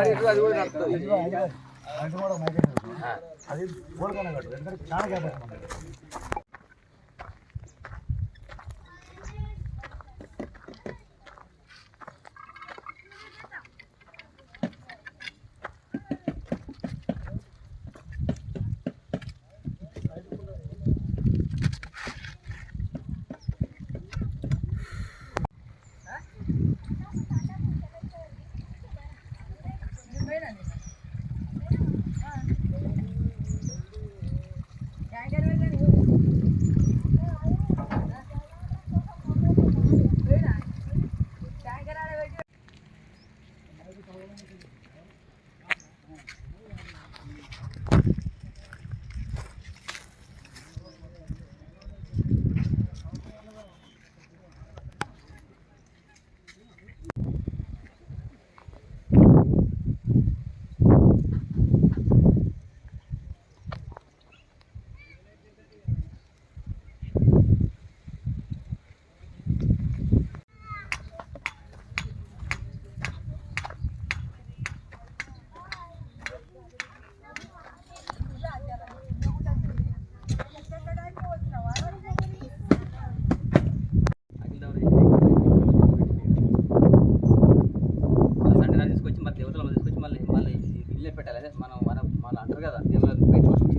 అయిపోయిన కాడే ఏ అది స్టార్ట్ చేసి అది కూడా నడుస్తుంది అది ఊరకనే కట్టు ఎందుకంటే చాలా గ్యాప్ వస్తుంది సండే నాడు తీసుకొచ్చి మరి దేవతలు తీసుకొచ్చి మళ్ళీ మళ్ళీ ఇల్లే పెట్టాలి అదే మనం మన మళ్ళీ అంటారు కదా దేవుళ్ళని బయట వచ్చి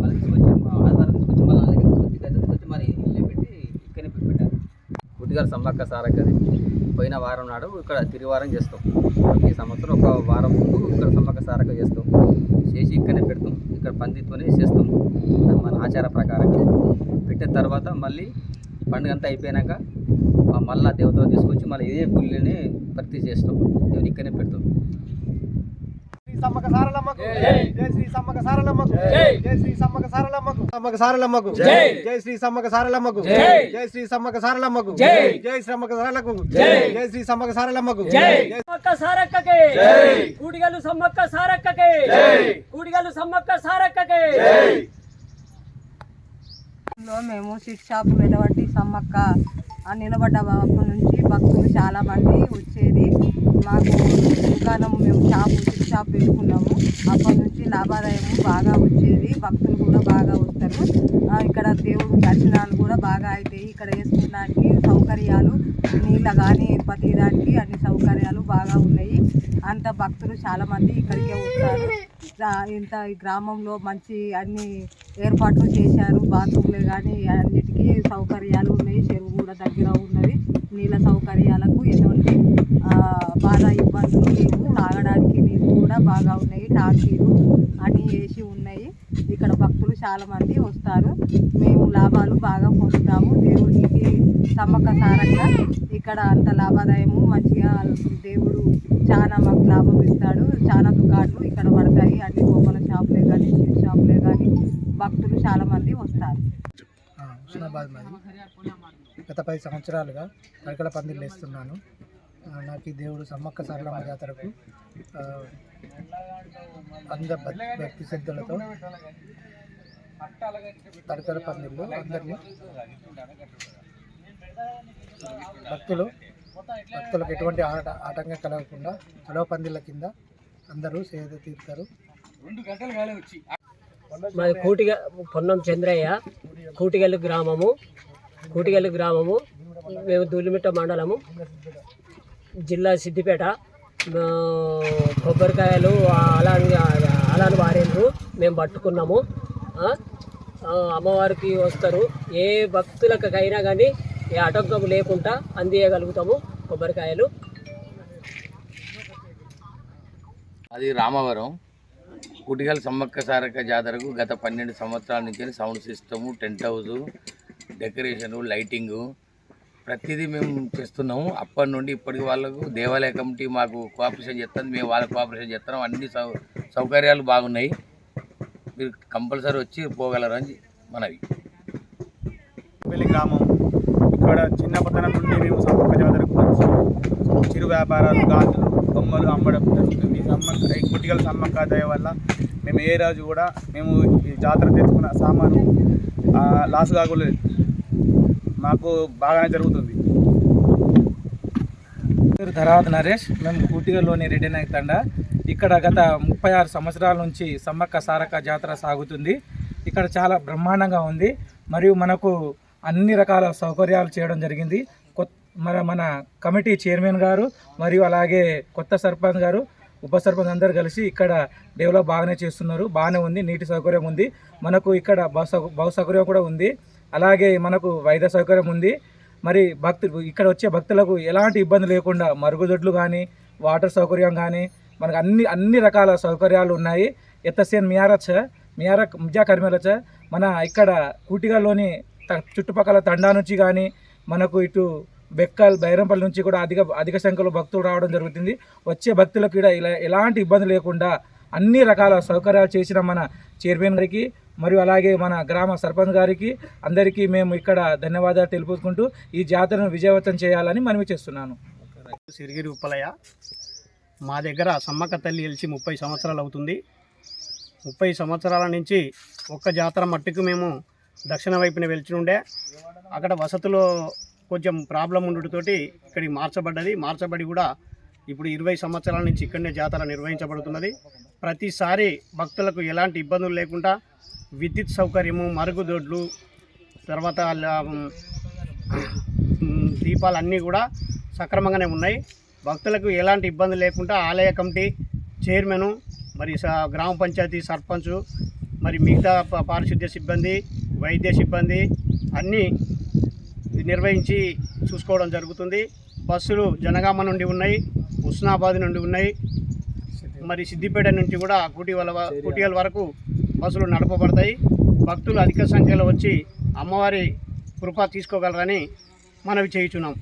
మళ్ళీ తీసుకొచ్చి మా ఆదివారం తీసుకొచ్చి మళ్ళీ అలాగే తీసుకొచ్చి గద్దె తీసుకొచ్చి మరి ఇల్లే పెట్టి ఇక్కడనే పెట్టి పెట్టాలి గుడ్డిగారు సమ్మక్క సారక్కది పోయిన వారం నాడు ఇక్కడ తిరివారం చేస్తాం. ఈ సంవత్సరం ఒక వారం ముందు ఇక్కడ సమ్మక్క సారక చేస్తాం. చేసి ఇక్కడనే పెడతాం. ఇక్కడ పందితోనే చేస్తాం. మన ఆచార ప్రకారంగా పెట్టిన తర్వాత మళ్ళీ పండుగ అంతా అయిపోయినాక మళ్ళీ మళ్ళా దేవతలు తీసుకొచ్చి మళ్ళీ ఇదే గుళ్ళని భర్తీ చేస్తాం. దేవుని ఇక్కడనే పెడతాం. సమ్మక సారలమ్మకు. జై. శ్రీ సమ్మక సారలమ్మకు. జై. శ్రీ సమ్మక సారలమ్మకు. సమ్మక సారలమ్మకు. జై. శ్రీ సమ్మక సారలమ్మకు. జై. శ్రీ సమ్మక సారలమ్మకు. జై. సమ్మక సారలకు. జై. శ్రీ సమ్మక సారలమ్మకు. సమ్మక్క సారక్కకే. కూడిగలు సమ్మక్క సారక్కకే. కూడిగలు సమ్మక్క సారక్కకే. లో మేము స్వీట్ షాప్ వెలవట్టి సమ్మక్క ఆ నిలబడ్డ అప్పటి నుంచి భక్తులు చాలా మంది వచ్చేది. మాకు దుకాణం మేము షాపు స్వీట్ షాప్ పెట్టుకున్నాము అప్పటి నుంచి లాభాదాయం బాగా వచ్చేది. భక్తులు కూడా బాగా వస్తారు. ఇక్కడ దేవుడు దర్శనాలు కూడా బాగా అవుతాయి ఇక్కడ వేసుకోవడానికి సౌకర్యాలు నీళ్ళ కానీ ప్రతి దానికి అన్ని సౌకర్యాలు బాగా ఉన్నాయి. అంత భక్తులు చాలా మంది ఇక్కడికే వస్తారు. ఇంత ఈ గ్రామంలో మంచి అన్ని ఏర్పాట్లు చేశారు. బాత్రూమ్లు కానీ అన్నిటికీ సౌకర్యాలు ఉన్నాయి. చెరువు కూడా దగ్గర ఉన్నది. నీళ్ళ సౌకర్యాలకు ఎటువంటి బాధ ఇబ్బందులు లేవు. తాగడానికి నీళ్ళు కూడా బాగా ఉన్నాయి. టాకీలు అన్నీ వేసి ఉన్నాయి ఇక్కడ భక్తులు చాలా మంది వస్తారు. మేము లాభాలు బాగా పొందుతాము. దేవుడికి సమ్మక్క సారంగా ఇక్కడ అంత లాభాదాయము మంచిగా దేవుడు చాలా మాకు లాభం ఇస్తాడు. చాలా దుకాణాలు ఇక్కడ పడతాయి. అన్ని బొమ్మల షాపులే కానీ స్వీట్ షాపులే కానీ భక్తులు చాలా మంది వస్తారు హుస్నాబాద్ మాది. గత పది సంవత్సరాలుగా తడకల పందిళ్ళు వేస్తున్నాను. నాకు దేవుడు సమ్మక్క సారలమ్మ జాతరకు అందరి భక్తి శ్రద్ధలతో తడకల పందిళ్ళు అందరినీ భక్తులు భక్తులకు ఎటువంటి ఆట ఆటంకం కలగకుండా తడవ పందిళ్ళ కింద అందరూ సేద తీరుతారు. మాది కూటిగ పొన్నం చంద్రయ్య కూటిగల్లు గ్రామము కూటిగల్లు గ్రామము మేము దూలిమిట్ట మండలము జిల్లా సిద్దిపేట కొబ్బరికాయలు అలాని అలాని వారేంద్రు మేము పట్టుకున్నాము. అమ్మవారికి వస్తారు. ఏ భక్తులకైనా కానీ ఏ ఆటంకం లేకుండా అందియగలుగుతాము కొబ్బరికాయలు. అది రామవరం. కుటిగల సమ్మక్క సారక్క జాతరకు గత పన్నెండు సంవత్సరాల నుంచి sound system tent house decoration lighting ప్రతిదీ మేము చేస్తున్నాము. అప్పటి నుండి ఇప్పటికి వాళ్ళకు దేవాలయ కమిటీ మాకు కోఆపరేషన్ చేస్తుంది. మేము వాళ్ళకి కోఆపరేషన్ చేస్తున్నాం. అన్ని సౌ సౌకర్యాలు బాగున్నాయి. మీరు కంపల్సరీ వచ్చి పోగలరు అని మనవి. పెళ్ళి గ్రామం. ఇక్కడ చిన్నపతనం నుండి మేము సమ్మక్క జాతరకు చిరు వ్యాపారాలు గాజులు బొమ్మలు అమ్మడం జరుగుతుంది. సమ్మక్క ఈ కుటికల సమ్మక్క దయ వల్ల మేము ఏ రోజు కూడా మేము ఈ జాతర తెచ్చుకున్న సామాను లాస్ కాకుండా మాకు బాగానే జరుగుతుంది. పేరు ధరావత్ నరేష్ మేము కూటిగల్లోని రెడ్డి నాయక్ తండ. ఇక్కడ గత ముప్పై ఆరు సంవత్సరాల నుంచి సమ్మక్క సారక్క జాతర సాగుతుంది. ఇక్కడ చాలా బ్రహ్మాండంగా ఉంది. మరియు మనకు అన్ని రకాల సౌకర్యాలు చేయడం జరిగింది. కొత్త మన మన కమిటీ చైర్మన్ గారు మరియు అలాగే కొత్త సర్పంచ్ గారు ఉప సర్పంచ్ అందరు కలిసి ఇక్కడ డెవలప్ బాగానే చేస్తున్నారు. బాగానే ఉంది. నీటి సౌకర్యం ఉంది. మనకు ఇక్కడ బస్ సౌ- సౌకర్యం కూడా ఉంది. అలాగే మనకు వైద్య సౌకర్యం ఉంది. మరి భక్తులు ఇక్కడ వచ్చే భక్తులకు ఎలాంటి ఇబ్బంది లేకుండా మరుగుదొడ్లు కానీ వాటర్ సౌకర్యం కానీ మనకు అన్ని అన్ని రకాల సౌకర్యాలు ఉన్నాయి. ఎత్తసేన్ మియారచ్చ మియారక్ ముజా కర్మేలచ్చ మన ఇక్కడ కూటిగాలోని త- చుట్టుపక్కల తండా నుంచి కానీ మనకు ఇటు బెక్కల్ బైరంపల్లి నుంచి కూడా అధిక అధిక సంఖ్యలో భక్తులు రావడం జరుగుతుంది. వచ్చే భక్తులకు కూడా ఇలా ఎలాంటి ఇబ్బంది లేకుండా అన్ని రకాల సౌకర్యాలు చేసిన మన చైర్మన్ గారికి మరియు అలాగే మన గ్రామ సర్పంచ్ గారికి అందరికీ మేము ఇక్కడ ధన్యవాదాలు తెలుపుకుంటూ ఈ జాతరను విజయవంతం చేయాలని మనవి చేస్తున్నాను. సిరిగిరి ఉప్పలయ్య. మా దగ్గర సమ్మక్క తల్లి గెలిచి ముప్పై సంవత్సరాలు అవుతుంది. ముప్పై సంవత్సరాల నుంచి ఒక్క జాతర మట్టుకు మేము దక్షిణ వైపున వెళ్తుండే అక్కడ వసతులు కొంచెం ప్రాబ్లం ఉండటతోటి ఇక్కడికి మార్చబడ్డది. మార్చబడి కూడా ఇప్పుడు ఇరవై సంవత్సరాల నుంచి ఇక్కడనే జాతర నిర్వహించబడుతున్నది. ప్రతిసారి భక్తులకు ఎలాంటి ఇబ్బందులు లేకుండా విద్యుత్ సౌకర్యము మరుగుదొడ్లు తర్వాత దీపాలు అన్నీ కూడా సక్రమంగానే ఉన్నాయి. భక్తులకు ఎలాంటి ఇబ్బంది లేకుండా ఆలయ కమిటీ చైర్మను మరి స- గ్రామ పంచాయతీ సర్పంచ్ మరి మిగతా పారిశుద్ధ్య సిబ్బంది వైద్య సిబ్బంది అన్నీ నిర్వహించి చూసుకోవడం జరుగుతుంది. బస్సులు జనగామ నుండి ఉన్నాయి హుస్నాబాద్ నుండి ఉన్నాయి. మరి సిద్దిపేట నుంచి కూడా కుటివల కూటిగల వరకు బస్సులు నడపబడతాయి. భక్తులు అధిక సంఖ్యలో వచ్చి అమ్మవారి కృప తీసుకోగలరని మనవి చేయుచున్నాం.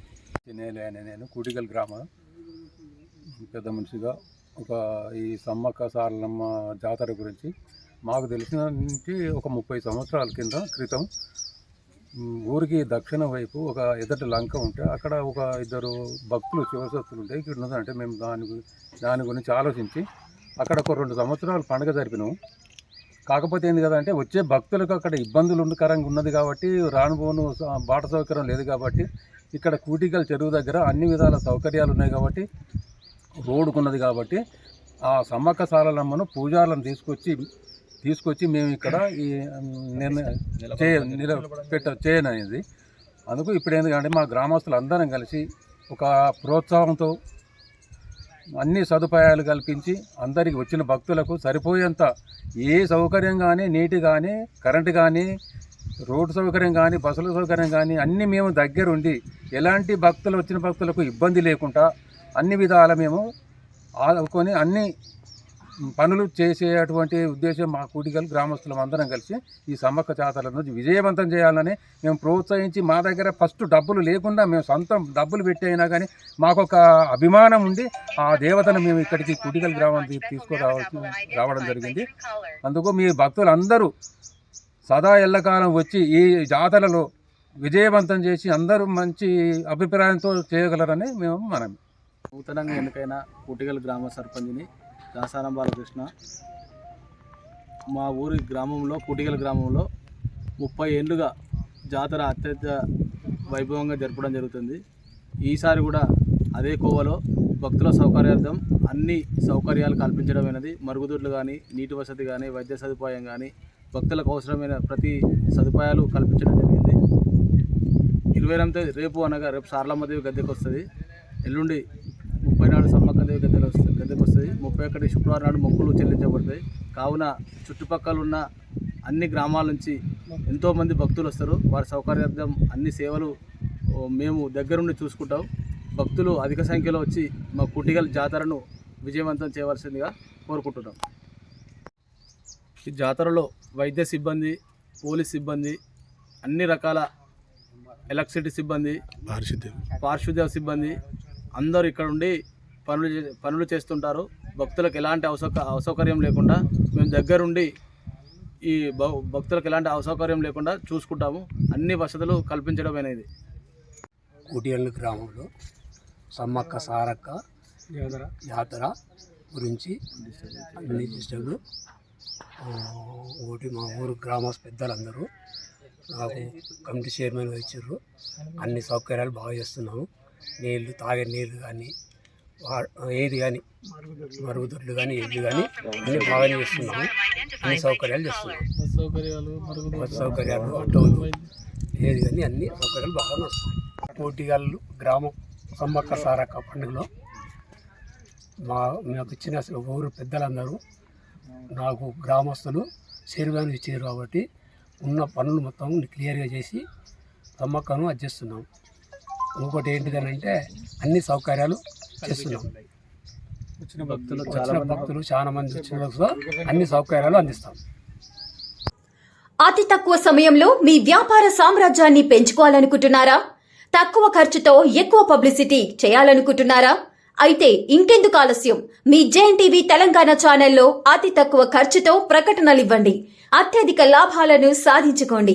నేను నేను కూటికల్ గ్రామ. పెద్ద మనిషిగా ఒక ఈ సమ్మక్క సారలమ్మ జాతర గురించి మాకు తెలిసిన నుంచి ఒక ముప్పై సంవత్సరాల కింద క్రితం ఊరికి దక్షిణ వైపు ఒక ఎదటి లంక ఉంటే అక్కడ ఒక ఇద్దరు భక్తులు శివశక్తులు ఉంటాయి ఇక్కడ ఉన్నదంటే మేము దాని దాని గురించి ఆలోచించి అక్కడ ఒక రెండు సంవత్సరాలు పండుగ జరిపినాము కాకపోతే ఏంది కదా అంటే వచ్చే భక్తులకు అక్కడ ఇబ్బందులు ఉండకరంగా ఉన్నది కాబట్టి రానుబోను బాట సౌకర్యం లేదు కాబట్టి ఇక్కడ కూటికల్ చెరువు దగ్గర అన్ని విధాల సౌకర్యాలు ఉన్నాయి కాబట్టి రోడ్డుకున్నది కాబట్టి ఆ సమ్మక్క సారలమ్మను పూజారులను తీసుకొచ్చి తీసుకొచ్చి మేము ఇక్కడ ఈ నిర్ణయ చేయ నిల పెట్ట చేయననేది. అందుకు ఇప్పుడు ఏంటంటే మా గ్రామస్తులు అందరం కలిసి ఒక ప్రోత్సాహంతో అన్ని సదుపాయాలు కల్పించి అందరికి వచ్చిన భక్తులకు సరిపోయేంత ఏ సౌకర్యం కానీ నీటి కానీ కరెంటు కానీ రోడ్డు సౌకర్యం కానీ బస్సుల సౌకర్యం కానీ అన్నీ మేము దగ్గరుండి ఎలాంటి భక్తులు వచ్చిన భక్తులకు ఇబ్బంది లేకుండా అన్ని విధాల మేము ఆదుకొని అన్ని పనులు చేసేటువంటి ఉద్దేశం మా కూటికలు గ్రామస్తులం అందరం కలిసి ఈ సమ్మక్క జాతరలను విజయవంతం చేయాలని మేము ప్రోత్సహించి మా దగ్గర ఫస్ట్ డబ్బులు లేకుండా మేము సొంతం డబ్బులు పెట్టి అయినా కానీ మాకు ఒక అభిమానం ఉండి ఆ దేవతను మేము ఇక్కడికి కూటికల్ గ్రామానికి తీసుకురావాల్సి రావడం జరిగింది. అందుకు మీ భక్తులందరూ సదా ఎల్లకాలం వచ్చి ఈ జాతరలో విజయవంతం చేసి అందరూ మంచి అభిప్రాయంతో చేయగలరని మేము మనం నూతనంగా ఎన్నికైన కుటిగల్ గ్రామ సర్పంచ్ని దాసారం బాలకృష్ణ. మా ఊరి గ్రామంలో కుటిగల్ గ్రామంలో ముప్పై ఏళ్ళుగా జాతర అత్యంత వైభవంగా జరపడం జరుగుతుంది. ఈసారి కూడా అదే కోవలో భక్తుల సౌకర్యార్థం అన్ని సౌకర్యాలు కల్పించడమైనది మరుగుదొడ్లు కానీ నీటి వసతి కానీ వైద్య సదుపాయం కానీ భక్తులకు అవసరమైన ప్రతి సదుపాయాలు కల్పించడం జరిగింది. ఇరవై ఎనిమిది రేపు అనగా రేపు సార్లమ్మదేవి గద్దెకి వస్తుంది ఎల్లుండి ముప్పై నాలుగు సమ్మక్కదేవి గద్దెలు వస్తుంది గద్దెకి వస్తుంది ముప్పై ఒకటి శుక్రవారం నాడు మొక్కులు చెల్లించబడతాయి. కావున చుట్టుపక్కల ఉన్న అన్ని గ్రామాల నుంచి ఎంతోమంది భక్తులు వస్తారు. వారి సౌకర్యార్థం అన్ని సేవలు మేము దగ్గరుండి చూసుకుంటాం. భక్తులు అధిక సంఖ్యలో వచ్చి మా కుటిగల్ జాతరను విజయవంతం చేయవలసిందిగా కోరుకుంటున్నాం. ఈ జాతరలో వైద్య సిబ్బంది పోలీస్ సిబ్బంది అన్ని రకాల ఎలక్ట్రిసిటీ సిబ్బంది పారిశుద్ధ్య సిబ్బంది అందరూ ఇక్కడ ఉండి పనులు చే- పనులు చేస్తుంటారు. భక్తులకు ఎలాంటి అసౌక అసౌకర్యం లేకుండా మేము దగ్గరుండి ఈ భ- భక్తులకు ఎలాంటి అసౌకర్యం లేకుండా చూసుకుంటాము. అన్ని వసతులు కల్పించడం అనేది. కుటియల్లు గ్రామంలో సమ్మక్క సారక్క జాతర. గురించి అన్ని చేసాడు ఒకటి మా ఊరు గ్రామ పెద్దలందరూ నాకు కమిటీ చైర్మన్గా ఇచ్చారు. అన్ని సౌకర్యాలు బాగా చేస్తున్నాము. నీళ్ళు తాగే నీళ్ళు కానీ ఏది కానీ మరుగుదొడ్లు. కానీ ఇల్లు కానీ అన్ని బాగా చేస్తున్నాము. అన్ని సౌకర్యాలు చేస్తున్నాము. బస్ సౌకర్యాలు ఆటోలు ఏది కానీ అన్ని సౌకర్యాలు బాగా వస్తున్నాయి. కోటిగాళ్ళు గ్రామం సమ్మక్క సారక్క పండుగలో మా మాకు ఇచ్చిన ఊరు పెద్దలందరూ నాకు గ్రామస్తులు చేరువాను ఇచ్చారు కాబట్టి ఉన్న పనులు మొత్తం క్లియర్గా చేసి సమ్మక్కను అది చేస్తున్నాం. ఇంకోటి ఏంటిదనంటే అన్ని సౌకర్యాలు చేస్తున్నాం. వచ్చిన భక్తులు వచ్చిన భక్తులు చాలా మంది వచ్చిన కూడా అన్ని సౌకర్యాలు అందిస్తాం. అతి తక్కువ సమయంలో మీ వ్యాపార సామ్రాజ్యాన్ని పెంచుకోవాలనుకుంటున్నారా? తక్కువ ఖర్చుతో ఎక్కువ పబ్లిసిటీ చేయాలనుకుంటున్నారా? అయితే ఇంకెందుకు ఆలస్యం. మీ జేఎన్ టీవీ తెలంగాణ ఛానల్లో అతి తక్కువ ఖర్చుతో ప్రకటనలు ఇవ్వండి. అత్యధిక లాభాలను సాధించుకోండి.